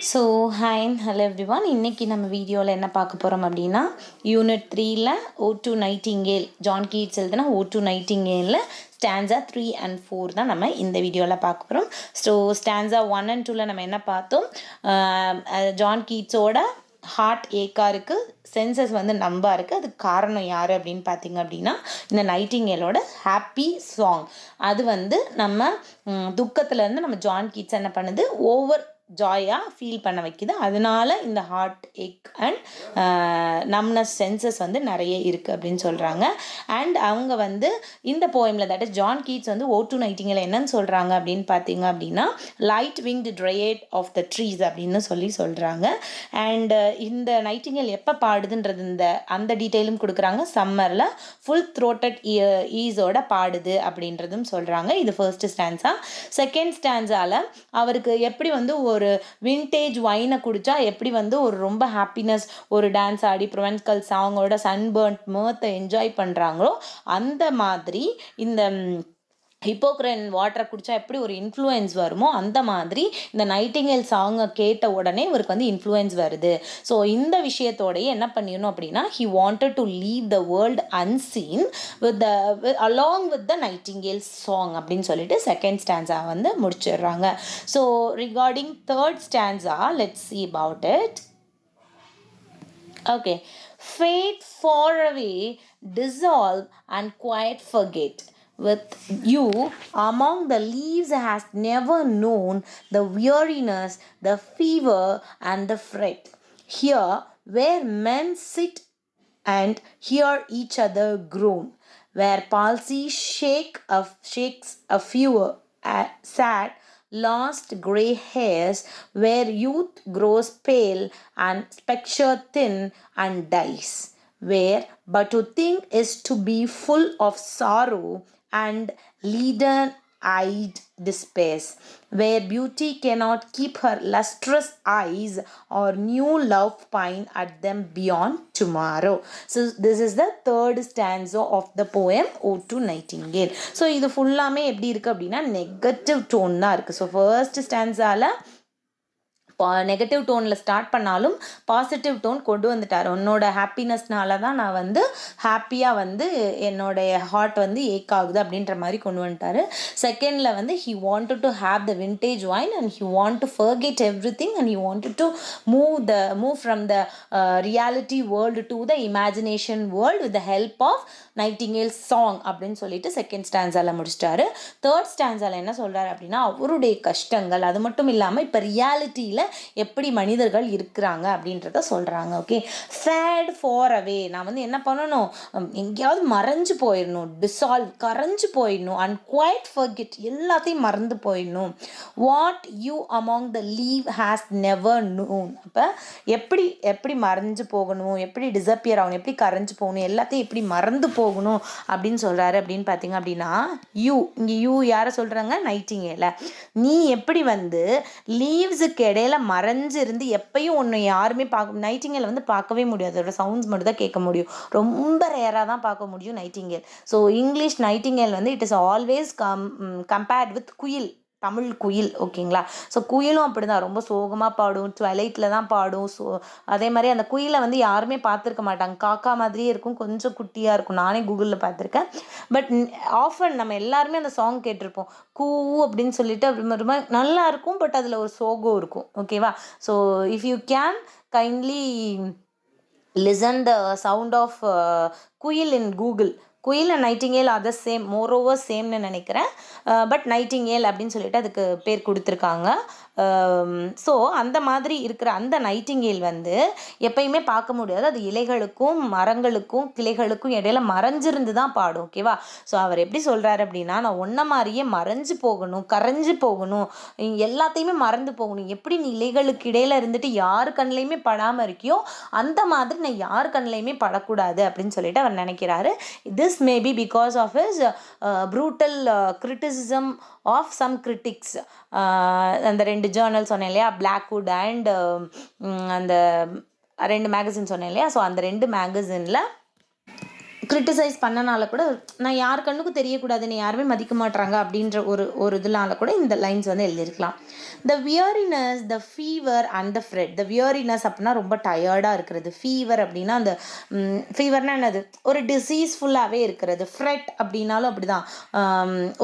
So hi hello everyone இன்றைக்கி நம்ம வீடியோவில் என்ன பார்க்க போகிறோம் அப்படின்னா யூனிட் த்ரீயில் ode to nightingale John Keats எழுதுனா ஓ டூ நைட்டிங்கேலில் ஸ்டான்ஸா த்ரீ அண்ட் ஃபோர் தான் நம்ம இந்த வீடியோவில் பார்க்க போகிறோம் ஸோ ஸ்டான்ஸா ஒன் அண்ட் டூவில் நம்ம என்ன பார்த்தோம்? ஜான் கீட்ஸோட ஹார்ட் ஏக்காக இருக்குது சென்சஸ் வந்து நம்பாக இருக்குது அதுக்கு காரணம் யார் அப்படின்னு பார்த்தீங்க அப்படின்னா இந்த நைட்டிங்கேலோட ஹாப்பி சாங் அது வந்து நம்ம துக்கத்துலேருந்து நம்ம ஜான் கீட்ஸ் என்ன பண்ணுது? ஓவர் ஜாயாக ஃபீல் பண்ண வைக்குது. அதனால இந்த heart ache and numbness senses வந்து நிறைய இருக்குது அப்படின்னு சொல்கிறாங்க அண்ட் அவங்க வந்து இந்த போயமில் தட் இஸ் ஜான் கீட்ஸ் வந்து ஓ நைட்டிங்கில் என்னன்னு சொல்கிறாங்க அப்படின்னு பார்த்தீங்க அப்படின்னா light winged dryad of the trees அப்படின்னு சொல்லி சொல்கிறாங்க அண்ட் இந்த நைட்டிங்கல் எப்போ பாடுதுன்றது இந்த அந்த டீட்டெயிலும் கொடுக்குறாங்க. சம்மரில் ஃபுல் த்ரோட்டட் ஈஸோட பாடுது அப்படின்றதும் சொல்கிறாங்க இது ஃபர்ஸ்ட் ஸ்டான்ஸாக செகண்ட் ஸ்டான்ஸால் அவருக்கு எப்படி வந்து ஒரு ஒரு விண்டேஜ் ஒயினை குடித்தா எப்படி வந்து ஒரு ரொம்ப ஹாப்பினஸ் ஒரு டான்ஸ் ஆடி ப்ரொவென்ஸ்கல் சாங்கோட சன்பர்ன்ட் மேர்த்தை என்ஜாய் பண்ணுறாங்களோ அந்த மாதிரி இந்த ஹிப்போக்ரைன் வாட்டரை குடித்தா எப்படி ஒரு இன்ஃப்ளூயன்ஸ் வருமோ அந்த மாதிரி இந்த நைட்டிங்கேல் சாங்கை கேட்ட உடனே இவருக்கு வந்து இன்ஃப்ளூயன்ஸ் வருது. ஸோ இந்த விஷயத்தோடயே என்ன பண்ணிடணும் அப்படின்னா he wanted to leave the world unseen with the along with the nightingale song அப்படின்னு சொல்லிட்டு செகண்ட் ஸ்டான்ஸா வந்து முடிச்சிடுறாங்க. So regarding third stanza let's see about it okay fade far away dissolve and quite forget With you among the leaves has never known the weariness, the fever, and the fret. Here, where men sit and hear each other groan, where palsy shake a, shakes a few uh, sad lost grey hairs, where youth grows pale and spectre thin and dies, where but to think is to be full of sorrow and leaden eyed despair, where beauty cannot keep her lustrous eyes or new love pine at them beyond tomorrow. So this is the third stanza of the poem Ode to Nightingale. So இது ஃபுல்லாமே எப்படி இருக்குது அப்படின்னா negative tone தான் இருக்குது so first ஸ்டான்ஸால் negative டோனில் start பண்ணாலும் positive tone கொண்டு வந்துட்டார். உன்னோட ஹாப்பினஸ்னால தான் நான் வந்து ஹாப்பியாக வந்து என்னோடைய ஹார்ட் வந்து ஏக் ஆகுது அப்படின்ற மாதிரி கொண்டு வந்துட்டாரு. செகண்டில் வந்து he want to have the vintage wine and he want to forget everything and he want to move the move from the reality world to the imagination world with the help of nightingale song அப்படின்னு சொல்லிட்டு second ஸ்டான்ஸால் முடிச்சிட்டாரு. Third ஸ்டான்ஸால் என்ன சொல்கிறார் அப்படின்னா அவருடைய கஷ்டங்கள் அது மட்டும் இல்லாமல் இப்போ ரியாலிட்டியில் எப்படி மனிதர்கள் இருக்கிறாங்க அப்படின்றத சொல்கிறாங்க ஓகே ஃபேட் ஃபார் அவே நான் வந்து என்ன பண்ணணும்? எங்கேயாவது மறைஞ்சு போயிடணும். டிசால்வ் கரைஞ்சு போயிடணும். அண்ட் குவைட் ஃபர்கிட் எல்லாத்தையும் மறந்து போயிடணும். What you among the leave has never known அப்போ எப்படி எப்படி மறைஞ்சு போகணும்? எப்படி டிசப்பியர் ஆகணும்? எப்படி கரைஞ்சு போகணும்? எல்லாத்தையும் எப்படி மறந்து போகணும் அப்படின்னு சொல்கிறாரு அப்படின்னு பார்த்தீங்க அப்படின்னா யூ இங்கே யூ யாரை சொல்கிறாங்க நைட்டிங்கேல நீ எப்படி வந்து லீவ்ஸுக்கு இடையில மறைஞ்சு இருந்து எப்பயும் ஒன்று யாருமே பார்க்க நைட்டிங்கேல் வந்து பார்க்கவே முடியாது. அதோட சவுண்ட்ஸ் மட்டும் தான் கேட்க முடியும். ரொம்ப ரேராக தான் பார்க்க முடியும் நைட்டிங்கேல் ஸோ இங்கிலீஷ் நைட்டிங்கேல் வந்து it is always come compared with குயில். தமிழ் குயில் ஓகேங்களா? ஸோ குயிலும் அப்படி தான் ரொம்ப சோகமாக பாடும் டுவெலைட்டில் தான் பாடும். ஸோ அதே மாதிரி அந்த குயிலை வந்து யாருமே பார்த்துருக்க மாட்டாங்க. காக்கா மாதிரியே இருக்கும். கொஞ்சம் குட்டியாக இருக்கும். நானே கூகுளில் பார்த்துருக்கேன். பட் ஆஃபன் நம்ம எல்லாருமே அந்த சாங் கேட்டிருப்போம். கூ அப்படின்னு சொல்லிட்டு அப்படி ரொம்ப நல்லா இருக்கும். பட் அதில் ஒரு சோகம் இருக்கும். ஓகேவா? So if you can kindly listen the sound of குயில் இன் கூகுள் குயில் and nightingale other same more over சேம்னு நினைக்கிறேன். Uh, பட் நைட்டிங்கேல் அப்படின்னு சொல்லிட்டு அதுக்கு பேர் கொடுத்துருக்காங்க. Um, ஸோ அந்த மாதிரி இருக்கிற அந்த நைட்டிங்கேல் வந்து எப்பயுமே பார்க்க முடியாது. அது இலைகளுக்கும் மரங்களுக்கும் கிளைகளுக்கும் இடையில மறைஞ்சிருந்து தான் பாடும் ஓகேவா ஸோ அவர் எப்படி சொல்கிறாரு அப்படின்னா நான் ஒன்றை மாதிரியே மறைஞ்சு போகணும் கரைஞ்சு போகணும் எல்லாத்தையுமே மறந்து போகணும். எப்படி நீ இலைகளுக்கு இடையில இருந்துட்டு யார் கண்ணிலையுமே படாமல் இருக்கியோ அந்த மாதிரி நான் யார் கண்ணிலையுமே படக்கூடாது அப்படின்னு சொல்லிட்டு அவர் நினைக்கிறாரு. This maybe because of is brutal criticism of some critics அந்த ரெண்டு ஜேர்னல் சொன்னேன் இல்லையா? பிளாக்வுட் um, அண்ட் அந்த ரெண்டு மேகசின் சொன்னேன் இல்லையா? ஸோ அந்த ரெண்டு மேகசினில் கிரிட்டிசைஸ் பண்ணனால கூட நான் யார் கண்ணுக்கும் தெரியக்கூடாதுன்னு யாருமே மதிக்க மாட்றாங்க அப்படின்ற ஒரு ஒரு இதனால கூட இந்த லைன்ஸ் வந்து எழுதியிருக்கலாம். The weariness the fever and the fret the weariness அப்படின்னா ரொம்ப டயர்டாக இருக்கிறது. ஃபீவர் அப்படின்னா அந்த ஃபீவர்னா என்னது? ஒரு டிசீஸ் ஃபுல்லாகவே இருக்கிறது. ஃப்ரெட் அப்படின்னாலும் அப்படிதான்.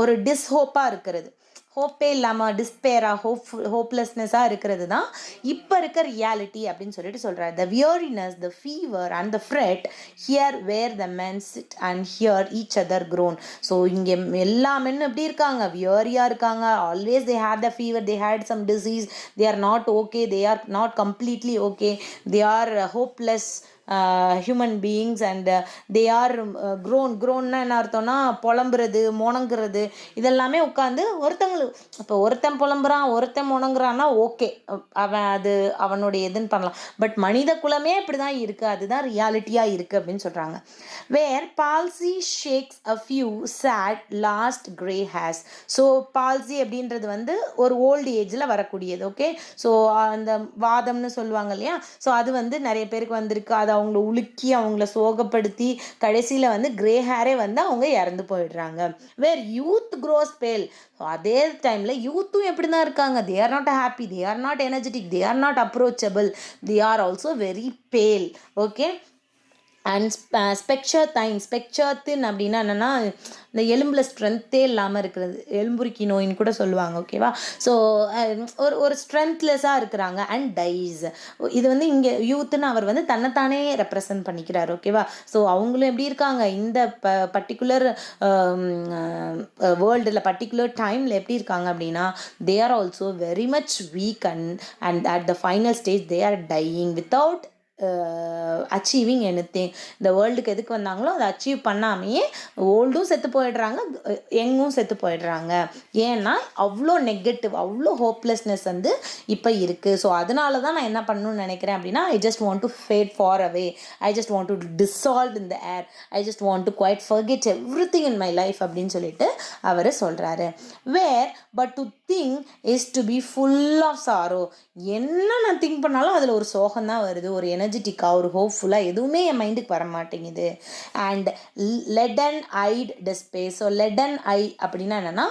ஒரு டிஸ்ஹோப்பாக இருக்கிறது. ஹோப்பே இல்லாமல் டிஸ்பேராக ஹோப் ஹோப்லெஸ்னஸாக இருக்கிறது தான் இப்போ இருக்க ரியாலிட்டி அப்படின்னு சொல்லிட்டு சொல்கிறார் the weariness the fever and the fret here where the men sit and hear each other groan so இங்கே எல்லா மென்னும் எப்படி இருக்காங்க. வியரியாக இருக்காங்க. Always they had the fever they had some disease they are not okay they are not completely okay they are hopeless human beings and they are groan க்ரோன்னா என்ன அர்த்தம்னா புலம்புறது முணங்குறது இதெல்லாமே உட்காந்து ஒருத்தங்களுக்கு இப்போ ஒருத்தன் புலம்புறான் ஒருத்தன் முணங்குறான்னா ஓகே. அவன் அது அவனுடைய இதுன்னு பண்ணலாம். பட் மனித குலமே இப்படி தான் இருக்குது அதுதான் ரியாலிட்டியாக இருக்குது அப்படின்னு சொல்கிறாங்க where palsy shakes a few sad last grey hairs so palsy அப்படின்றது வந்து ஒரு ஓல்டு ஏஜில் வரக்கூடியது ஓகே ஸோ அந்த வாதம்னு சொல்லுவாங்க இல்லையா? ஸோ அது வந்து நிறைய பேருக்கு வந்திருக்கு. அதை அவங்கள உலுக்கி அவங்கள சோகப்படுத்தி கடைசியில் வந்து கிரே ஹேரே வந்து அவங்க இறந்து போயிடுறாங்க. வேர் யூத் க்ரோஸ் பேல் அதே டைமில் யூத்தும் எப்படி தான் இருக்காங்க? They are not happy they are not energetic they are not approachable they are also very pale okay and spectre thin spectre அப்படின்னா என்னென்னா இந்த எலும்பில் ஸ்ட்ரென்த்தே இல்லாமல் இருக்கிறது. எலும்புருக்கி நோயின்னு கூட சொல்லுவாங்க ஓகேவா ஸோ um, ஒரு ஒரு ஸ்ட்ரென்த்லெஸ்ஸாக இருக்கிறாங்க. அண்ட் டைஸ் இது வந்து இங்கே யூத்துன்னு அவர் வந்து தன்னைத்தானே ரெப்ரசன்ட் பண்ணிக்கிறார் ஓகேவா ஸோ அவங்களும் எப்படி இருக்காங்க? இந்த ப பர்டிகுலர் வேர்ல்டில் பர்டிகுலர் டைமில் எப்படி இருக்காங்க அப்படின்னா they are also very much weak and and at the final stage they are dying without achieving anything இந்த வேர்ல்டுக்கு எதுக்கு வந்தாங்களோ அதை அச்சீவ் பண்ணாமையே ஓல்டும் செத்து போயிடுறாங்க யங்கும் செத்து போயிடுறாங்க. ஏன்னா அவ்வளோ நெகட்டிவ் அவ்வளோ ஹோப்லெஸ்னஸ் வந்து இப்போ இருக்குது ஸோ அதனால தான் நான் என்ன பண்ணணும்னு நினைக்கிறேன் அப்படின்னா I just want to fade far away I just want to dissolve in the air I just want to quite forget everything in my life அப்படின்னு சொல்லிட்டு அவர் சொல்கிறாரு where but to think is to be full of sorrow என்ன நான் think பண்ணாலும் அதில் ஒரு சோகம் தான் வருது ஒரு எனர்ஜெட்டிக்காக ஒரு ஹோப்ஃபுல்லாக எதுவுமே என் மைண்டுக்கு வர மாட்டேங்குது. அண்ட் லெடன் ஐட் டிஸ்பே ஸோ லெடன் ஐ அப்படின்னா என்னென்னா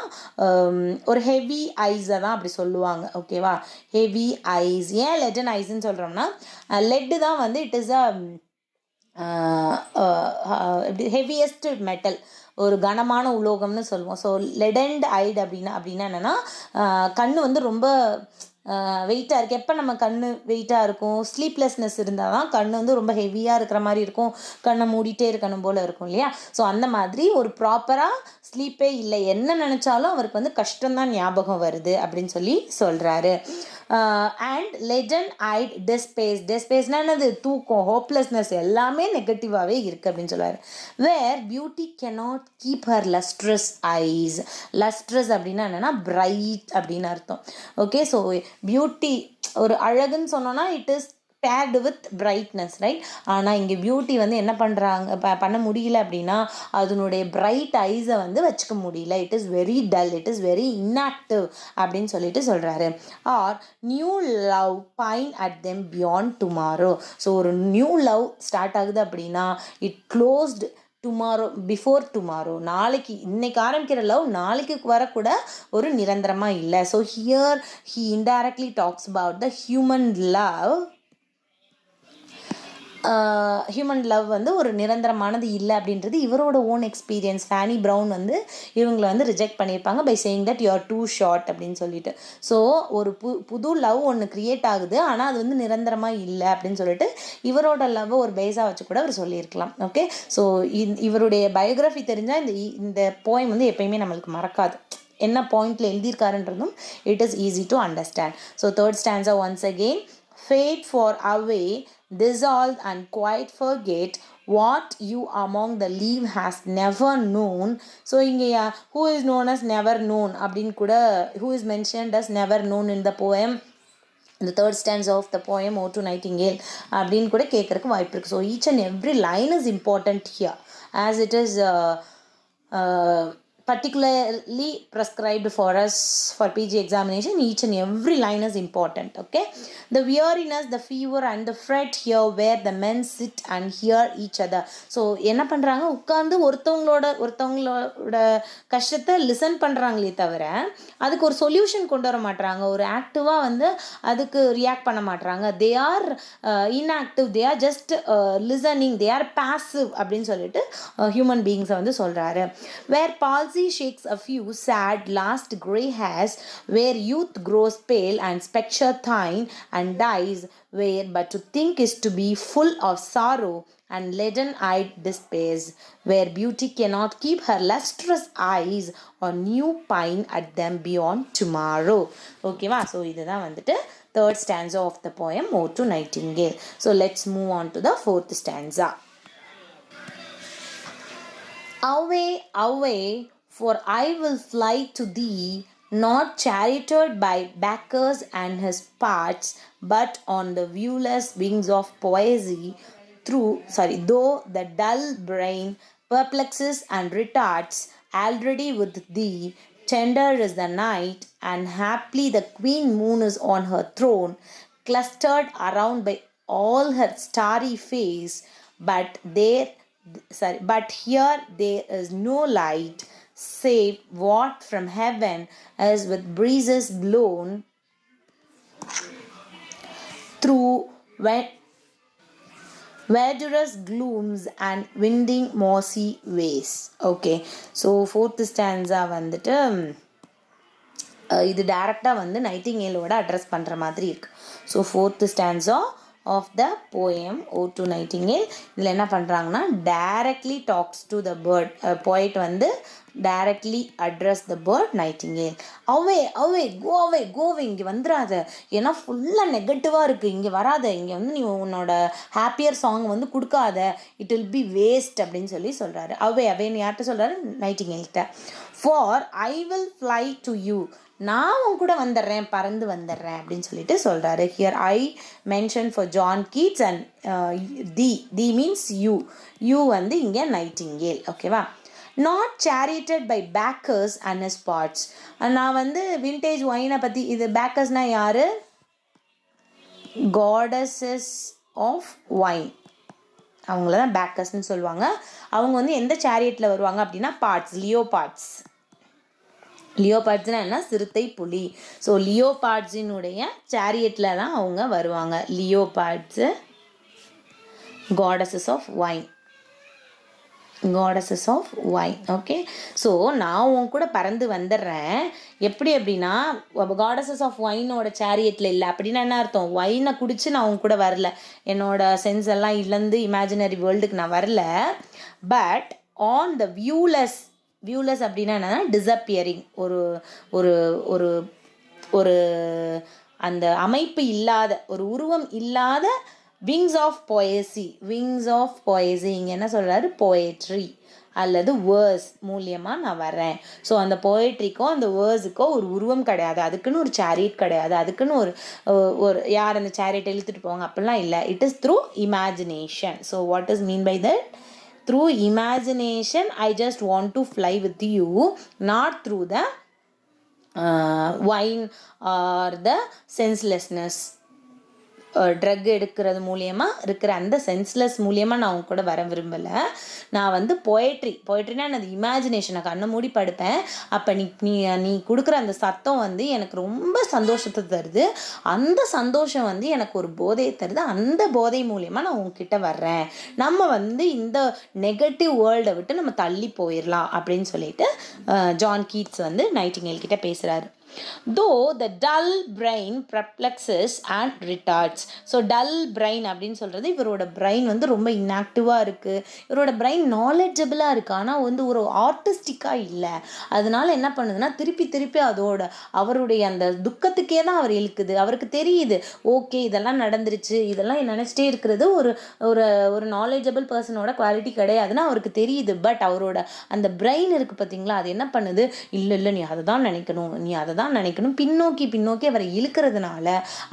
um, ஒரு ஹெவி ஐஸை தான் அப்படி சொல்லுவாங்க. ஓகேவா ஹெவி ஐஸ் ஏன் லெடன் ஐஸ்ன்னு சொல்கிறோம்னா லெட்டு தான் வந்து இட் இஸ் அ எப்படி ஹெவியஸ்ட் மெட்டல் ஒரு கனமான உலோகம்னு சொல்லுவோம். ஸோ லெடண்ட் ஐடு அப்படின்னா அப்படின்னா என்னென்னா கண் வந்து ரொம்ப வெயிட்டாக இருக்குது எப்போ நம்ம கண் வெயிட்டாக இருக்கும்? ஸ்லீப்லெஸ்னஸ் இருந்தால் தான் கண் வந்து ரொம்ப ஹெவியாக இருக்கிற மாதிரி இருக்கும். கண்ணை மூடிட்டே இருக்கணும் போல் இருக்கும் இல்லையா? ஸோ அந்த மாதிரி ஒரு ப்ராப்பராக ஸ்லீப்பே இல்லை. என்ன நினச்சாலும் அவருக்கு வந்து கஷ்டம்தான் ஞாபகம் வருது அப்படின்னு சொல்லி சொல்கிறாரு அண்ட் லெஜண்ட் ஐட் டெஸ்பேஸ் டெஸ்பேஸ்னா என்னது? தூக்கம் ஹோப்லெஸ்னஸ் எல்லாமே நெகட்டிவாகவே இருக்குது அப்படின்னு சொல்லுவார். Where beauty cannot keep her lustrous eyes lustrous அப்படின்னா என்னென்னா பிரைட் அப்படின்னு அர்த்தம். ஓகே ஸோ பியூட்டி ஒரு அழகுன்னு சொன்னோன்னா it is bird with brightness right ஆனால் இங்கே பியூட்டி வந்து என்ன பண்ணுறாங்க ப பண்ண முடியல அப்படின்னா அதனுடைய பிரைட் ஐஸை வந்து வச்சுக்க முடியல. It is very dull it is very inactive அப்படின்னு சொல்லிட்டு சொல்கிறாரு or new love pine at them beyond tomorrow so ஒரு நியூ லவ் ஸ்டார்ட் ஆகுது அப்படின்னா it closed tomorrow before tomorrow நாளைக்கு இன்னைக்கு ஆரம்பிக்கிற லவ் நாளைக்கு வரக்கூட ஒரு நிரந்தரமாக இல்லை. So here he indirectly talks about the human love human love வந்து ஒரு நிரந்தரமானது இல்லை அப்படின்றது இவரோட ஓன் எக்ஸ்பீரியன்ஸ் ஃபேனி ப்ரௌன் வந்து இவங்களை வந்து ரிஜெக்ட் பண்ணியிருப்பாங்க by saying that you are too short அப்படின்னு சொல்லிட்டு. ஸோ ஒரு பு புது லவ் ஒன்று க்ரியேட் ஆகுது ஆனால் அது வந்து நிரந்தரமாக இல்லை அப்படின்னு சொல்லிட்டு இவரோட லவ்வை ஒரு பேஸாக வச்சு கூட அவர் சொல்லியிருக்கலாம். ஓகே ஸோ இவருடைய பயோகிராஃபி தெரிஞ்சால் இந்த இந்த போயம் வந்து எப்பயுமே நம்மளுக்கு மறக்காது. என்ன பாயிண்டில் எழுதியிருக்காருன்றதும் it is easy to understand so third stanza once again fade far away dissolve and quite forget what you among the leave has never known. So இங்கே who is known as never known அப்படின்னு கூட who is mentioned as never known in the poem இந்த third stands of the poem Ode to Nightingale அப்படின்னு கூட கேட்குறக்கு வாய்ப்பு இருக்குது so each and every line is important here as it is particularly prescribed for us for PG examination. Each and every line is important. Okay, the weariness, the fever, and the fret here where the men sit and hear each other. So என்ன பண்ணுறாங்க உட்காந்து ஒருத்தவங்களோட ஒருத்தவங்களோட கஷ்டத்தை listen பண்ணுறாங்களே தவிர அதுக்கு ஒரு சொல்யூஷன் கொண்டு வர மாட்டுறாங்க ஒரு ஆக்டிவாக வந்து அதுக்கு ரியாக்ட் பண்ண மாட்டுறாங்க they are inactive they are just listening they are passive அப்படின்னு சொல்லிட்டு uh, ஹியூமன் பீயிங்ஸை வந்து சொல்கிறாரு வேர் palsy shakes a few sad last grey hairs where youth grows pale and spectre thine and dies where but to think is to be full of sorrow and leaden eyed despairs where beauty cannot keep her lustrous eyes or new pine at them beyond tomorrow ஓகேவா so இதுதான் வந்துட்டு third stanza of the poem Ode to Nightingale so let's move on to the fourth stanza Away, away, for I will fly to thee, not charioted by Bacchus and his parts, but on the viewless wings of poesy, through sorry, though the dull brain perplexes and retards, already with thee, tender is the night, and haply the queen moon is on her throne, clustered around by all her starry face, but there sorry but here there is no light save what from heaven as with breezes blown through verdurous glooms and winding mossy ways okay so fourth stanza வந்துட்டு அஹ் இது டைரக்டாக வந்து நைட்டிங்கேலோட address பண்ணுற மாதிரி இருக்குது so fourth stanza of the poem ode to nightingale இதில் என்ன பண்ணுறாங்கன்னா directly talks to the bird poet வந்து directly address the bird nightingale away away go away go away இங்கே வந்துடாத ஏன்னா ஃபுல்லாக நெகட்டிவாக இருக்குது இங்கே வராத. இங்கே வந்து நீ உன்னோட ஹாப்பியர் சாங் வந்து கொடுக்காத. இட் வில் பி வேஸ்ட் அப்படின்னு சொல்லி சொல்கிறாரு அவே அவேன்னு யார்கிட்ட சொல்கிறாரு நைட்டிங்கேல்கிட்ட for I will fly to you நான் உன் கூட வந்துடுறேன் பறந்து வந்துடுறேன் அப்படின்னு சொல்லிட்டு சொல்கிறாரு here I mention for John Keats and the the means you you வந்து இங்கே நைட்டிங்கேல் ஓகேவா not charioted by Bacchus and spots நான் வந்து வின்டேஜ் ஒயினை பற்றி இது பேக்கர்ஸ்னால் யார்? காடஸஸ் ஆஃப் ஒயின் அவங்கள தான் பேக்கர்ஸ்னு சொல்லுவாங்க. அவங்க வந்து எந்த சேரியட்டில் வருவாங்க அப்படின்னா பார்ட்ஸ் லியோ பார்ட்ஸ் லியோபாட்ஸ்னா என்ன? சிறுத்தை புலி. ஸோ லியோபாட்ஸினுடைய சேரியட்டில் தான் அவங்க வருவாங்க. Leopards goddesses of wine goddesses of wine okay so நான் உன் கூட பறந்து வந்துடுறேன். எப்படி அப்படின்னா காடஸஸ் ஆஃப் ஒயினோட சேரியட்டில் இல்லை. அப்படின்னா என்ன அர்த்தம்? ஒயினை குடித்து நான் உன் கூட வரல. என்னோட சென்ஸ் எல்லாம் இழந்து இமேஜினரி வேர்ல்டுக்கு நான் வரல. பட் ஆன் த வியூலெஸ் வியூலெஸ் அப்படின்னா என்னன்னா டிஸப்பியரிங் ஒரு ஒரு ஒரு ஒரு அந்த அமைப்பு இல்லாத ஒரு உருவம் இல்லாத wings of poesy wings of poesy. இங்கே என்ன சொல்கிறாரு போயட்ரி அல்லது வேர்ஸ் மூலியமாக நான் வரேன் ஸோ அந்த போயட்ரிக்கோ அந்த வேர்ஸுக்கோ ஒரு உருவம் கிடையாது. அதுக்குன்னு ஒரு சேரியட் கிடையாது. அதுக்குன்னு ஒரு ஒரு யார் அந்த சேரியட் இழுத்துட்டு போவாங்க? அப்படிலாம் இல்லை. It is through imagination so what is mean by that through imagination i just want to fly with you not through the uh, wine or the senselessness drug எடுக்கிறது மூலியமாக இருக்கிற அந்த சென்ஸ்லெஸ் மூலியமாக நான் அவங்க கூட வர விரும்பலை. நான் வந்து poetry poetryனா எனது இமேஜினேஷனை கண்ணை மூடி படுப்பேன். அப்போ நீ நீ நீ கொடுக்குற அந்த சத்தம் வந்து எனக்கு ரொம்ப சந்தோஷத்தை தருது. அந்த சந்தோஷம் வந்து எனக்கு ஒரு போதையை தருது. அந்த போதை மூலியமாக நான் உங்ககிட்ட வர்றேன். நம்ம வந்து இந்த நெகட்டிவ் வேர்ல்டை விட்டு நம்ம தள்ளி போயிடலாம் அப்படின்னு சொல்லிட்டு ஜான் கீட்ஸ் வந்து நைட்டிங்கேல் கிட்ட பேசுகிறாரு though the dull brain perplexes and retards so dull brain அப்படின்னு சொல்கிறது இவரோட பிரெயின் வந்து ரொம்ப இன்ஆக்டிவாக இருக்குது இவரோட பிரெயின் நாலெட்ஜபிளாக இருக்குது ஆனால் வந்து ஒரு ஆர்டிஸ்டிக்காக இல்லை. அதனால என்ன பண்ணுதுன்னா திருப்பி திருப்பி அதோட அவருடைய அந்த துக்கத்துக்கே தான் அவர் இழுக்குது. அவருக்கு தெரியுது ஓகே இதெல்லாம் நடந்துருச்சு. இதெல்லாம் நினச்சிட்டே இருக்கிறது ஒரு ஒரு ஒரு நாலேஜபிள் பர்சனோட குவாலிட்டி கிடையாதுன்னு அவருக்கு தெரியுது. பட் அவரோட அந்த பிரெயின் இருக்குது பார்த்தீங்களா அது என்ன பண்ணுது? இல்லை இல்லை நீ அதை தான் நினைக்கணும். நீ அதை தான் தான் நினைக்கணும். பின்னோக்கி பின்னோக்கி அவரை இழுக்கிறதுனால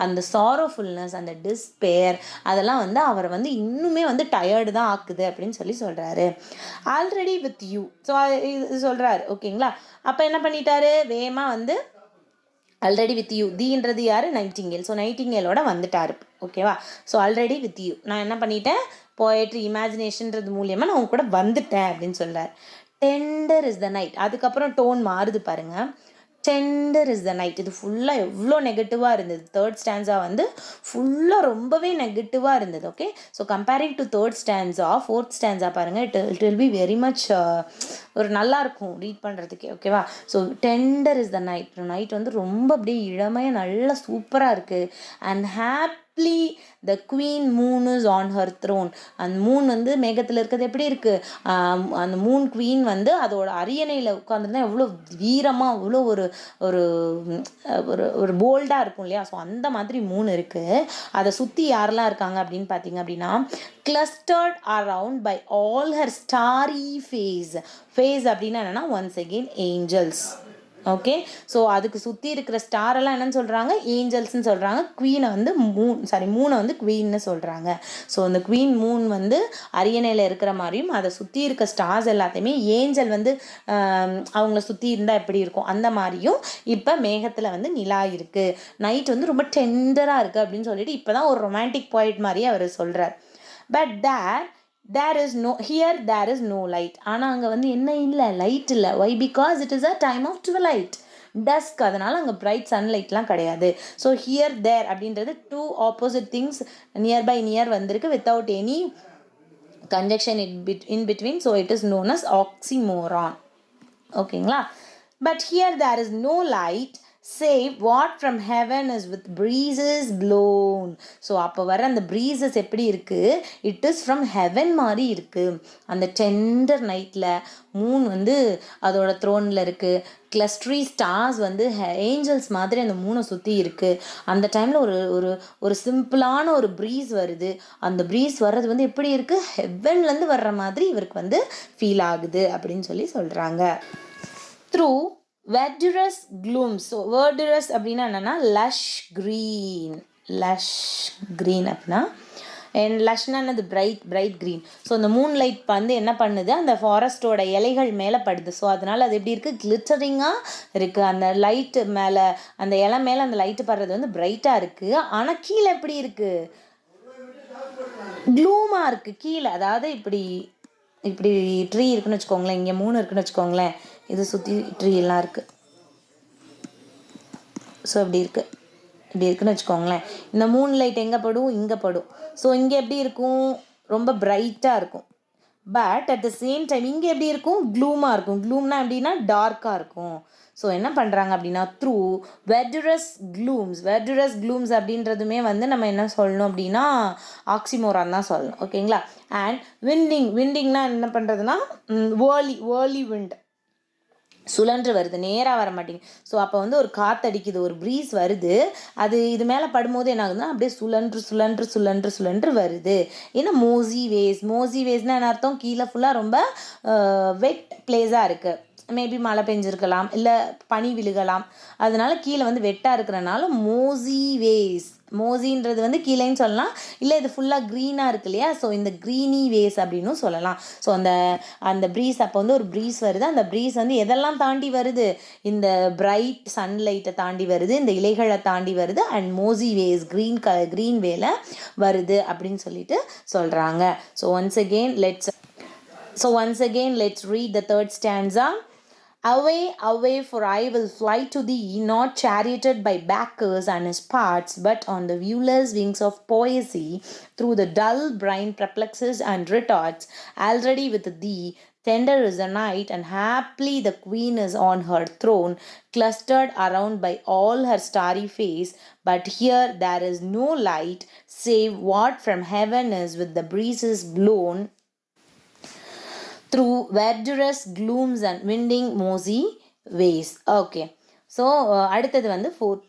அந்த சாரோஃபுல்னஸ் அந்த டிஸ்பேர் அதெல்லாம் வந்து அவரை வந்து இன்னுமே வந்து டயர்டு தான் ஆக்குது அப்படின்னு சொல்லி சொல்கிறாரு ஆல்ரெடி வித் யூ ஸோ இது சொல்கிறாரு ஓகேங்களா? அப்போ என்ன பண்ணிட்டாரு? வேகமாக வந்து ஆல்ரெடி வித் யூ தீன்றது யார்? நைட்டிங்கேல் ஸோ நைட்டிங்கேலோட வந்துட்டார். ஓகேவா? ஸோ ஆல்ரெடி வித் யூ நான் என்ன பண்ணிட்டேன்? போயட்ரி இமேஜினேஷன்றது மூலியமாக நான் உங்க கூட வந்துட்டேன் அப்படின்னு சொல்கிறார் டெண்டர் இஸ் த நைட் அதுக்கப்புறம் டோன் மாறுது பாருங்கள் டெண்டர் இஸ் த நைட் இது ஃபுல்லாக எவ்வளோ நெகட்டிவாக இருந்தது. தேர்ட் ஸ்டான்ஸா வந்து ஃபுல்லாக ரொம்பவே நெகட்டிவாக இருந்தது okay so comparing to third stanza fourth stanza பாருங்கள் it it will be very much ஒரு நல்லா இருக்கும் ரீட் பண்ணுறதுக்கே ஓகேவா so tender is the night night வந்து ரொம்ப அப்படியே இளமையாக நல்லா சூப்பராக இருக்குது and haply the queen moon is on her throne அந்த மூன் வந்து மேகத்தில் இருக்கிறது எப்படி இருக்குது அந்த மூன் குவீன் வந்து அதோட அரியணையில் உட்காந்துருந்தா எவ்வளோ வீரமாக அவ்வளோ ஒரு ஒரு ஒரு ஒரு போல்டாக இருக்கும் இல்லையா? ஸோ அந்த மாதிரி மூணு இருக்குது அதை சுற்றி யாரெல்லாம் இருக்காங்க அப்படின்னு பார்த்தீங்க அப்படின்னா clustered around by all her starry face face அப்படின்னா என்னென்னா once again angels okay so அதுக்கு சுற்றி இருக்கிற ஸ்டார் எல்லாம் என்னன்னு சொல்கிறாங்க ஏஞ்சல்ஸ்னு சொல்கிறாங்க குவீனை வந்து மூன் சாரி மூனை வந்து குவீன்னு சொல்கிறாங்க ஸோ அந்த குவீன் மூன் வந்து அரியணையில் இருக்கிற மாதிரியும் அதை சுற்றி இருக்க ஸ்டார்ஸ் எல்லாத்தையுமே ஏஞ்சல் வந்து அவங்கள சுற்றி இருந்தால் எப்படி இருக்கும்? அந்த மாதிரியும் இப்போ மேகத்தில் வந்து நிலா இருக்குது நைட் வந்து ரொம்ப டெண்டராக இருக்குது அப்படின்னு சொல்லிட்டு இப்போ தான் ஒரு ரொமான்டிக் பாயிண்ட் மாதிரியே அவர் சொல்கிறார் but that there is no here there is no light ஆனால் அங்கே வந்து என்ன இல்லை? லைட் இல்லை. Why because it is a time of twilight dusk அதனால் அங்கே பிரைட் சன்லைட்லாம் கிடையாது. ஸோ ஹியர் தேர் அப்படின்றது two opposite things nearby near வந்திருக்கு without any conjunction it fit in between so it is known as oxymoron ஓகேங்களா but here there is no light save what from heaven is with breezes blown so அப்போ வர அந்த precious எப்படி இருக்குது it is from heaven மாதிரி இருக்குது அந்த tender நைட்டில் மூன் வந்து அதோட த்ரோனில் இருக்குது கிளஸ்ட்ரி ஸ்டார்ஸ் வந்து ஏஞ்சல்ஸ் மாதிரி அந்த மூணை சுற்றி இருக்குது அந்த டைமில் ஒரு ஒரு ஒரு சிம்பிளான ஒரு ப்ரீஸ் வருது. அந்த ப்ரீஸ் வர்றது வந்து எப்படி இருக்குது ஹெவன்லேருந்து வர்ற மாதிரி இவருக்கு வந்து ஃபீல் ஆகுது அப்படின்னு சொல்லி சொல்கிறாங்க த்ரூ வெர்டுரஸ் க்ளூம் ஸோ வேர்டுரஸ் அப்படின்னா என்னென்னா லஷ் க்ரீன் லஷ் க்ரீன் அப்படின்னா அண்ட் லஷ்னா என்னது? பிரைட் பிரைட் க்ரீன் ஸோ அந்த மூன் லைட் வந்து என்ன பண்ணுது? அந்த ஃபாரஸ்ட்டோட இலைகள் மேலே படுது. ஸோ அதனால் அது எப்படி இருக்குது கிளிட்டரிங்காக இருக்குது அந்த லைட்டு மேலே அந்த இலை மேலே அந்த லைட்டு படுறது வந்து பிரைட்டாக இருக்குது ஆனால் கீழே எப்படி இருக்குது க்ளூமாக இருக்குது கீழே. அதாவது இப்படி இப்படி ட்ரீ இருக்குன்னு வச்சுக்கோங்களேன். இங்கே மூணு இருக்குன்னு வச்சுக்கோங்களேன். இது சுற்றி ட்ரீ எல்லாம் இருக்குது ஸோ இப்படி இருக்குது இப்படி இருக்குன்னு வச்சுக்கோங்களேன். இந்த மூணு லைட் எங்கே படும்? இங்கே படும். ஸோ இங்கே எப்படி இருக்கும்? ரொம்ப பிரைட்டாக இருக்கும். But at the same time இங்கே எப்படி இருக்கும்? க்ளூமாக இருக்கும். க்ளூம்னா எப்படின்னா டார்க்காக இருக்கும். ஸோ என்ன பண்ணுறாங்க அப்படின்னா த்ரூ வெர்டுரஸ் க்ளூம்ஸ் வெர்டுரஸ் க்ளூம்ஸ் அப்படின்றதுமே வந்து நம்ம என்ன சொல்லணும் அப்படின்னா ஆக்சிமோரான் தான் சொல்லணும். ஓகேங்களா அண்ட் விண்டிங் விண்டிங்னா என்ன பண்ணுறதுன்னா வேர்லி வேர்லி விண்ட் சுழன்று வருது நேராக வர மாட்டேங்குது. ஸோ அப்போ வந்து ஒரு காற்றடிக்குது ஒரு ப்ரீஸ் வருது. அது இது மேலே படும்போது என்ன ஆகுதுன்னா அப்படியே சுழன்று சுழன்று சுழன்று சுழன்று வருது. ஏன்னா மோசி வேஸ் மோசி வேஸ்னால் என்ன அர்த்தம்? கீழே ஃபுல்லாக ரொம்ப வெட் பிளேஸாக இருக்குது மேபி மழை பெஞ்சிருக்கலாம் இல்லை பனி விழுகலாம். அதனால கீழே வந்து வெட்டாக இருக்கிறனால மோசி வேஸ் மோசின்றது வந்து கீழேன்னு சொல்லலாம். இல்லை இது ஃபுல்லாக க்ரீனாக இருக்கு இல்லையா? ஸோ இந்த க்ரீனி வேஸ் அப்படின்னும் சொல்லலாம். ஸோ அந்த அந்த ப்ரீஸ் அப்போ வந்து ஒரு ப்ரீஸ் வருது. அந்த ப்ரீஸ் வந்து எதெல்லாம் தாண்டி வருது? இந்த பிரைட் சன்லைட்டை தாண்டி வருது. இந்த இலைகளை தாண்டி வருது. அண்ட் மோசி வேஸ் க்ரீன் க க்ரீன் வேல வருது அப்படின்னு சொல்லிட்டு சொல்கிறாங்க so once again let's so once again let's read the third ஸ்டாண்ட்ஸாக Away, away, for I will fly to thee, not charioted by Bacchus and his parts, but on the viewless wings of poesy, through the dull brain perplexes and retorts, already with thee. Tender is the night, and happily the queen is on her throne, clustered around by all her starry face. But here there is no light, save what from heaven is with the breezes blown through verdurous glooms and winding mossy ways okay so அடுத்தது வந்து fourth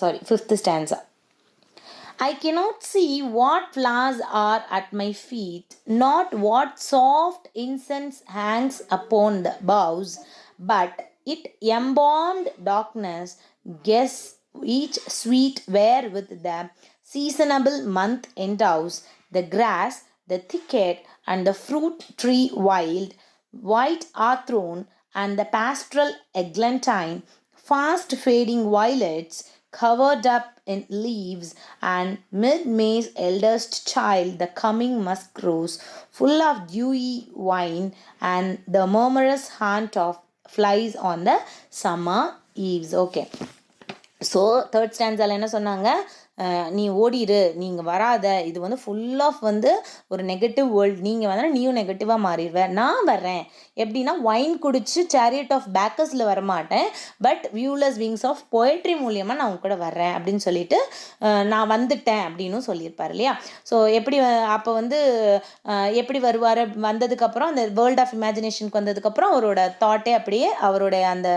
sorry fifth stanza I cannot see what flowers are at my feet, not what soft incense hangs upon the boughs, but it embalmed darkness, guess each sweet where with the seasonable month endows the grass, the thicket, and the fruit tree wild, white hawthorn, and the pastoral eglantine, fast fading violets, covered up in leaves, and mid May's eldest child, the coming musk rose, full of dewy wine, and the murmurous haunt of flies on the summer eaves. Okay. So third ஸ்டாண்ட்ஸால் என்ன சொன்னாங்க நீ ஓடிரு நீங்கள் வராத. இது வந்து full of வந்து ஒரு negative world நீங்கள் வந்தால் நீயும் நெகட்டிவாக மாறிடுவேன் நான் வர்றேன். எப்படின்னா ஒயின் குடிச்சு சேரியட் ஆஃப் பேக்கர்ஸில் வரமாட்டேன். But viewless wings of poetry மூலியமாக நான் உங்க கூட வர்றேன் அப்படின்னு சொல்லிட்டு நான் வந்துட்டேன் அப்படின்னு சொல்லியிருப்பார் இல்லையா? ஸோ எப்படி அப்போ வந்து எப்படி வருவார்? வந்ததுக்கப்புறம் அந்த வேர்ல்ட் ஆஃப் இமேஜினேஷனுக்கு வந்ததுக்கப்புறம் அவரோட தாட்டே அப்படியே அவருடைய அந்த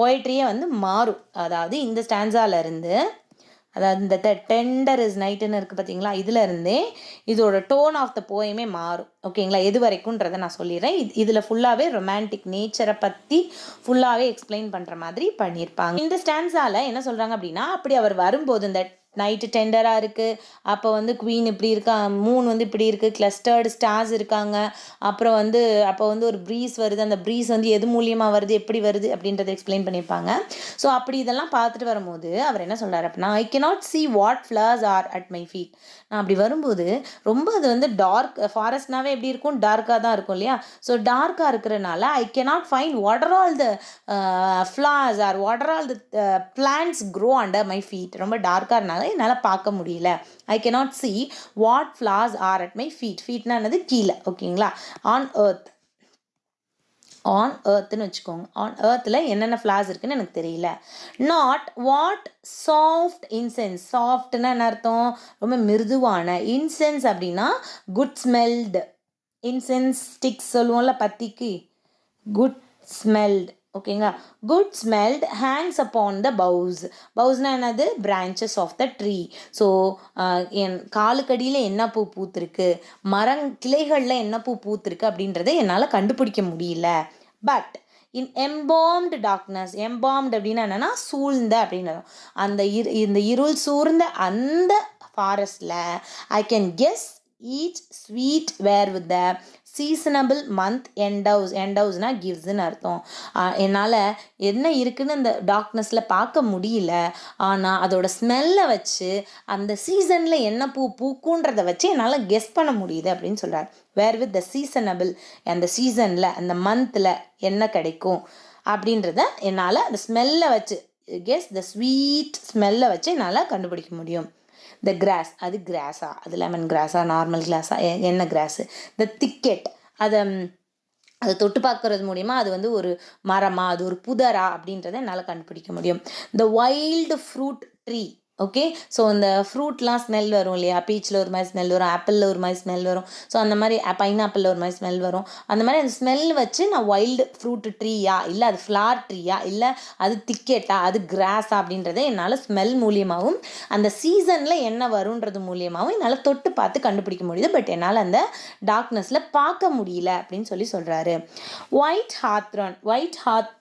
போய்ட்ரியே வந்து மாறும். அதாவது இந்த ஸ்டான்ஸால இருந்து அதாவது இந்த டெண்டர் இஸ் நைட்டுன்னு இருக்குது பார்த்தீங்களா இதுல இருந்தே இதோட டோன் ஆஃப் த போயமே மாறும். ஓகேங்களா? எது வரைக்கும்ன்றதை நான் சொல்லிடுறேன். இது இதில் ஃபுல்லாகவே ரொமான்டிக் நேச்சரை பற்றி ஃபுல்லாகவே எக்ஸ்பிளைன் பண்ணுற மாதிரி பண்ணியிருப்பாங்க இந்த ஸ்டான்ஸால் என்ன சொல்கிறாங்க அப்படின்னா அப்படி அவர் வரும்போது இந்த நைட்டு டெண்டராக இருக்குது அப்போ வந்து குவீன் இப்படி இருக்கா மூன் வந்து இப்படி இருக்குது கிளஸ்டர்டு ஸ்டார்ஸ் இருக்காங்க. அப்புறம் வந்து அப்போ வந்து ஒரு ப்ரீஸ் வருது. அந்த ப்ரீஸ் வந்து எது மூலியமாக வருது எப்படி வருது அப்படின்றத எக்ஸ்பிளைன் பண்ணியிருப்பாங்க. ஸோ அப்படி இதெல்லாம் பார்த்துட்டு வரும்போது அவர் என்ன சொல்கிறார் அப்படின்னா I cannot see what flowers are at my feet நான் அப்படி வரும்போது ரொம்ப அது வந்து டார்க் ஃபாரஸ்ட்னாவே எப்படி இருக்கும்? டார்க்காக தான் இருக்கும் இல்லையா? ஸோ டார்க்காக இருக்கிறனால I cannot find what are all the flowers are what are all the plants grow under my feet ரொம்ப டார்க்காக என்னால் பார்க்க முடியல. I cannot see what flowers are at my feet ஃபீட்னா என்னது? கீழே. ஓகேங்களா? ஆன் ஏர்த் ஆன் ஏர்த்துன்னு வச்சுக்கோங்க. ஆன் ஏர்த்தில் என்னென்ன ஃப்ளார்ஸ் இருக்குன்னு எனக்கு தெரியல. நாட் வாட் சாஃப்ட் இன்சென்ஸ் சாஃப்ட்னா என்ன அர்த்தம்? ரொம்ப மிருதுவான. இன்சென்ஸ் அப்படின்னா குட் ஸ்மெல்டு இன்சென்ஸ் ஸ்டிக்ஸ் சொல்லுவோம்ல பத்திக்கு. குட் ஸ்மெல்ட் ஓகேங்களா? Good smelt hangs upon the boughs பவுஸ்னா என்னது? Branches of the tree so என் காலுக்கடியில் என்ன பூ பூத்திருக்கு? மரங் கிளைகளில் என்ன பூ பூத்துருக்கு அப்படின்றத என்னால் கண்டுபிடிக்க முடியல. பட் இன் எம்பாம்டு டார்க்னஸ் எம்பாம்டு அப்படின்னா என்னென்னா சூழ்ந்த அப்படின்னு அந்த இரு இந்த இருள் சூழ்ந்த அந்த ஃபாரஸ்டில் I can guess each sweet wherewith the seasonable month endows எண்டவுஸ்னா கிவ்ஸ்ன்னு அர்த்தம். என்னால் என்ன இருக்குதுன்னு அந்த டார்க்னஸில் பார்க்க முடியல. ஆனால் அதோட ஸ்மெல்லை வச்சு அந்த சீசனில் என்ன பூ பூக்குன்றதை வச்சு என்னால் கெஸ் பண்ண முடியுது அப்படின்னு சொல்கிறார் வேர் வித் த சீசனபிள் அந்த சீசனில் அந்த மந்தில் என்ன கிடைக்கும் அப்படின்றத என்னால் அந்த ஸ்மெல்லை வச்சு கெஸ் த ஸ்வீட் ஸ்மெல்லை வச்சு என்னால் கண்டுபிடிக்க முடியும். த கிராஸ் அது கிராஸா அது லெமன் கிராஸா நார்மல் கிராஸா என்ன கிராஸு த திக்கெட் அதை அதை தொட்டு பார்க்கறது மூலிமா அது வந்து ஒரு மரமா? அது ஒரு புதரா? அப்படின்றத என்னால் கண்டுபிடிக்க முடியும். The wild fruit tree okay so இந்த ஃப்ரூட்லாம் ஸ்மெல் வரும் இல்லையா? பீச்சில் ஒரு மாதிரி ஸ்மெல் வரும் ஆப்பிளில் ஒரு மாதிரி ஸ்மெல் வரும். ஸோ அந்த மாதிரி பைனாப்பிளில் ஒரு மாதிரி ஸ்மெல் வரும். அந்த மாதிரி அந்த ஸ்மெல் வச்சு நான் வைல்டு ஃப்ரூட் ட்ரீயா இல்லை அது ஃப்ளார் ட்ரீயா இல்லை அது திக்கெட்டா அது கிராஸா அப்படின்றத என்னால் ஸ்மெல் மூலியமாகவும் அந்த சீசனில் என்ன வருன்றது மூலியமாகவும் என்னால் தொட்டு பார்த்து கண்டுபிடிக்க முடியுது. பட் என்னால் அந்த டார்க்னஸில் பார்க்க முடியல அப்படின்னு சொல்லி சொல்கிறாரு white hawthorn white haw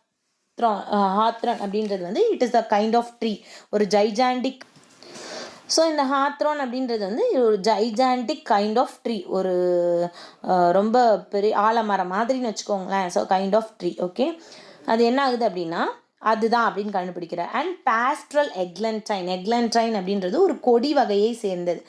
hawthorn அப்படின்றது வந்து it is the kind of tree ஒரு ஜைஜாண்டிக் ஸோ இந்த ஹாத்ரான் அப்படின்றது வந்து ஒரு ஜைஜாண்டிக் கைண்ட் ஆஃப் ட்ரீ ஒரு ரொம்ப பெரிய ஆலமரம் மாதிரின்னு வச்சுக்கோங்களேன். So kind of tree okay அது என்ன ஆகுது அப்படின்னா அதுதான் அப்படின்னு கண்டுபிடிக்கிறார் அண்ட் பேஸ்ட்ரல் எக்லன்டைன் எக்லன்டைன் அப்படின்றது ஒரு கொடி வகையை சேர்ந்தது.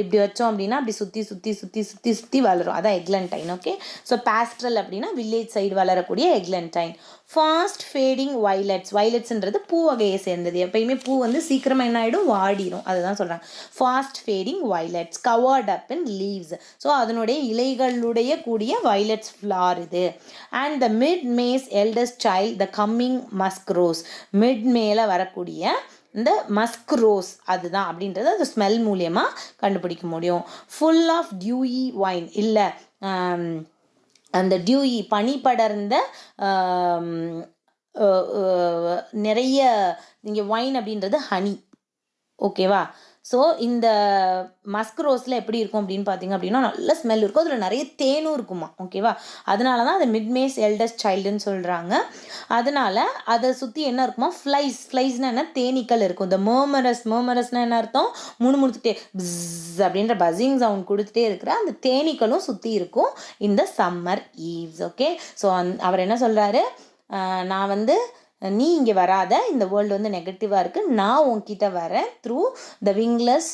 இப்படி வச்சோம் அப்படின்னா அப்படி சுற்றி சுற்றி சுற்றி சுற்றி சுற்றி வளரும். அதான் எக்லன்டைன் ஓகே ஸோ பேஸ்ட்ரல் அப்படின்னா வில்லேஜ் சைடு வளரக்கூடிய எக்லன்டைன் ஃபாஸ்ட் ஃபேடிங் வைலட்ஸ் வைலட்ஸ்ன்றது பூ வகையை சேர்ந்தது. எப்பயுமே பூ வந்து சீக்கிரமாக என்ன ஆகிடும் வாடிடும் அதுதான் சொல்கிறாங்க fast fading violets covered up in leaves so அதனுடைய இலைகளுடைய கூடிய வைலட்ஸ் ஃப்ளார் இது. And the mid May's eldest child the coming musk rose mid மேலே வரக்கூடிய இந்த மஸ்க் ரோஸ் அதுதான் அப்படின்றது அது ஸ்மெல் மூலியமாக கண்டுபிடிக்க முடியும். ஃபுல் ஆஃப் டியூயி வைன் இல்லை அந்த டியூயி பனி படர்ந்த நிறைய இங்கே ஒயின் அப்படின்றது ஹனி ஓகேவா ஸோ இந்த மஸ்க் ரோஸில் எப்படி இருக்கும் அப்படின்னு பார்த்தீங்க அப்படின்னா நல்ல ஸ்மெல் இருக்கும். அதில் நிறைய தேனும் இருக்குமா? ஓகேவா அதனால தான் அதை மிட்மேஸ் எல்டஸ்ட் சைல்டுன்னு சொல்கிறாங்க அதனால அதை சுற்றி என்ன இருக்குமா? ஃப்ளைஸ் ஃப்ளைஸ்னால் என்ன? தேனீக்கள் இருக்கும். இந்த மோமரஸ் மோமரஸ்னால் என்ன அர்த்தம்? முணுமுணுத்துட்டே பிஸ் அப்படின்ற பஸ்ஸிங் சவுண்ட் கொடுத்துட்டே இருக்கிற அந்த தேனீக்களும் சுற்றி இருக்கும் இந்த சம்மர் ஈவ்ஸ் ஓகே ஸோ அந் அவர் என்ன சொல்கிறாரு நான் வந்து நீ இங்கே வராத. இந்த வேர்ல்டு வந்து நெகட்டிவாக இருக்குது நான் உன்கிட்ட வரேன் through the wingless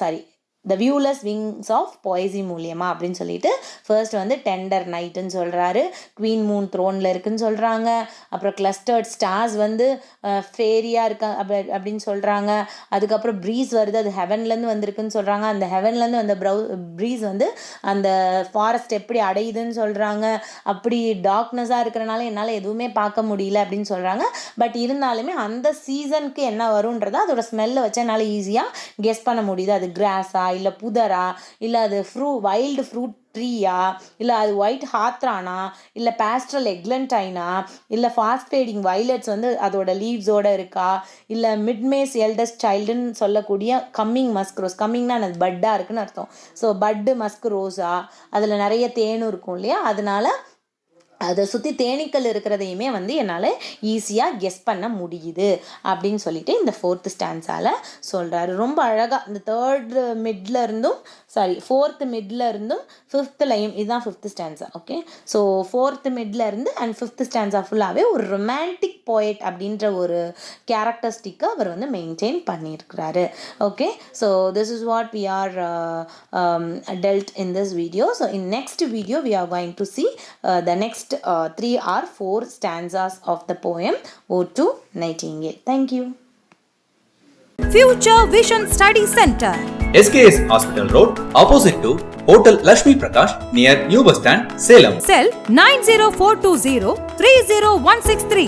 sorry the viewless wings of poesy மூலியமா அப்படின்னு சொல்லிட்டு ஃபர்ஸ்ட் வந்து டெண்டர் நைட்டுன்னு சொல்கிறாரு குவீன் மூன் த்ரோனில் இருக்குன்னு சொல்கிறாங்க அப்புறம் கிளஸ்டர்ட் ஸ்டார்ஸ் வந்து ஃபேரியாக இருக்கா அப்ப அப்படின்னு சொல்கிறாங்க அதுக்கப்புறம் ப்ரீஸ் வருது அது ஹெவன்லேருந்து வந்திருக்குன்னு சொல்கிறாங்க அந்த ஹெவன்லேருந்து வந்த ப்ரௌ ப்ரீஸ் வந்து அந்த ஃபாரஸ்ட் எப்படி அடையுதுன்னு சொல்கிறாங்க அப்படி டார்க்னஸாக இருக்கிறனால என்னால் எதுவுமே பார்க்க முடியல அப்படின்னு சொல்கிறாங்க பட் இருந்தாலுமே அந்த சீசனுக்கு என்ன வரும்ன்றதை அதோட ஸ்மெல்லை வச்சு என்னால் ஈஸியாக கெஸ் பண்ண முடியுது. அது கிராஸா இல்லை புதரா இல்லை அது ஃப்ரூ வைல்டு ஃப்ரூட் ட்ரீயா இல்லை அது ஒயிட் ஹாத்ரானா இல்லை பேஸ்ட்ரல் எக்லண்டைனா இல்லை ஃபாஸ்ட் ஃபேடிங் வைலட்ஸ் வந்து அதோட லீவ்ஸோட இருக்கா இல்லை மிட்மேஸ் எல்டஸ்ட் சைல்டுன்னு சொல்லக்கூடிய கம்மிங் மஸ்க் ரோஸ் கம்மிங்னா அது பட்டாக இருக்குன்னு அர்த்தம். ஸோ பட்டு மஸ்க் ரோஸா அதில் நிறைய தேனும் இருக்கும் இல்லையா அதனால அதை சுற்றி தேனீக்கள் இருக்கிறதையுமே வந்து என்னால் ஈஸியாக கெஸ் பண்ண முடியுது அப்படின்னு சொல்லிட்டு இந்த ஃபோர்த்து ஸ்டான்ஸால் சொல்கிறாரு ரொம்ப அழகாக இந்த தேர்ட் மிட்ல இருந்தும் சாரி ஃபோர்த்து மிட்ல இருந்தும் ஃபிஃப்த்துலையும் இதுதான் fifth stanza okay so fourth மிட்ல இருந்து அண்ட் ஃபிஃப்த்து ஸ்டான்ஸா ஃபுல்லாகவே ஒரு ரொமான்டிக் போயட் அப்படின்ற ஒரு கேரக்டரிஸ்டிக்கை அவர் வந்து மெயின்டைன் பண்ணியிருக்கிறாரு okay so this is what we are dealt in this video so in next video we are going to see the next next uh, three or four stanzas of the poem ode to nightingale thank you Future Vision Study Center. SKS Hospital Road, opposite to Hotel Lashmi Prakash, near New Bus Stand, Salem. Cell 90420 30163.